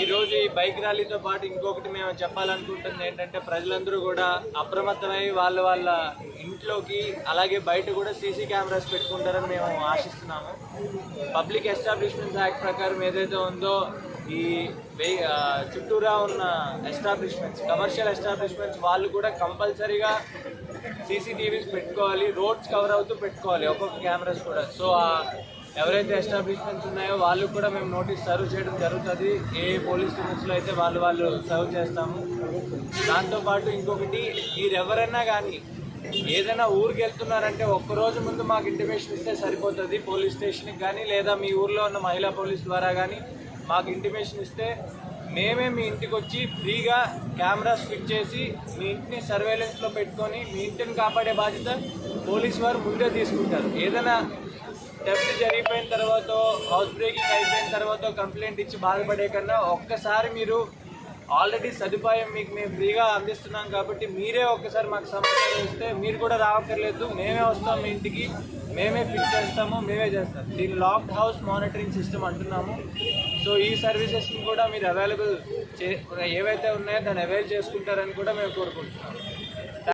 ఈ రోజు ఈ బైక్ ర్యాలీతో పాటు ఇంకొకటి మేము చెప్పాలనుకుంటుంది ఏంటంటే ప్రజలందరూ కూడా అప్రమత్తమై వాళ్ళ వాళ్ళ ఇంట్లోకి అలాగే బయట కూడా సీసీ కెమెరాస్ పెట్టుకుంటారని మేము ఆశిస్తున్నాము. పబ్లిక్ ఎస్టాబ్లిష్మెంట్స్ యాక్ట్ ప్రకారం ఏదైతే ఉందో ఈ చుట్టూరా ఉన్న ఎస్టాబ్లిష్మెంట్స్ కమర్షియల్ ఎస్టాబ్లిష్మెంట్స్ వాళ్ళు కూడా కంపల్సరీగా సీసీటీవీస్ పెట్టుకోవాలి రోడ్స్ కవర్ అవుతూ పెట్టుకోవాలి ఒక్కొక్క కెమెరాస్ కూడా. సో ఎవరైతే ఎస్టాబ్లిష్మెంట్స్ ఉన్నాయో వాళ్ళు కూడా మేము నోటీస్ సర్వ్ చేయడం జరుగుతుంది. ఏ పోలీస్ లిమిట్స్లో అయితే వాళ్ళు వాళ్ళు సర్వ్ చేస్తాము. దాంతోపాటు ఇంకొకటి మీరు ఎవరైనా కానీ ఏదైనా ఊరికి వెళ్తున్నారంటే ఒక్క రోజు ముందు మాకు ఇంటిమేషన్ ఇస్తే సరిపోతుంది పోలీస్ స్టేషన్కి కానీ లేదా మీ ఊర్లో ఉన్న మహిళా పోలీస్ ద్వారా కానీ మాకు ఇంటిమేషన్ ఇస్తే మేమే మీ ఇంటికి వచ్చి ఫ్రీగా కెమెరాస్ ఫిట్ చేసి మీ ఇంటిని సర్వేలెన్స్లో పెట్టుకొని మీ ఇంటిని కాపాడే బాధ్యత పోలీస్ వారు ముందే తీసుకుంటారు. ఏదైనా టెస్ట్ జరిగిపోయిన తర్వాత హౌస్ బ్రేకింగ్ అయిపోయిన తర్వాత కంప్లైంట్ ఇచ్చి బాధపడే కన్నా ఒక్కసారి మీరు ఆల్రెడీ సదుపాయం మీకు మేము ఫ్రీగా అందిస్తున్నాం కాబట్టి మీరే ఒక్కసారి మాకు సమాచారం ఇస్తే మీరు కూడా రావక్కర్లేదు. మేమే వస్తాం మీ ఇంటికి మేమే ఫిక్స్ చేస్తాము మేమే చేస్తాం. దీన్ని లాక్డ్ హౌస్ మానిటరింగ్ సిస్టమ్ అంటున్నాము. సో ఈ సర్వీసెస్ని కూడా మీరు అవైలబుల్ చే ఏవైతే ఉన్నాయో దాన్ని అవైల్ చేసుకుంటారని కూడా మేము కోరుకుంటున్నాం.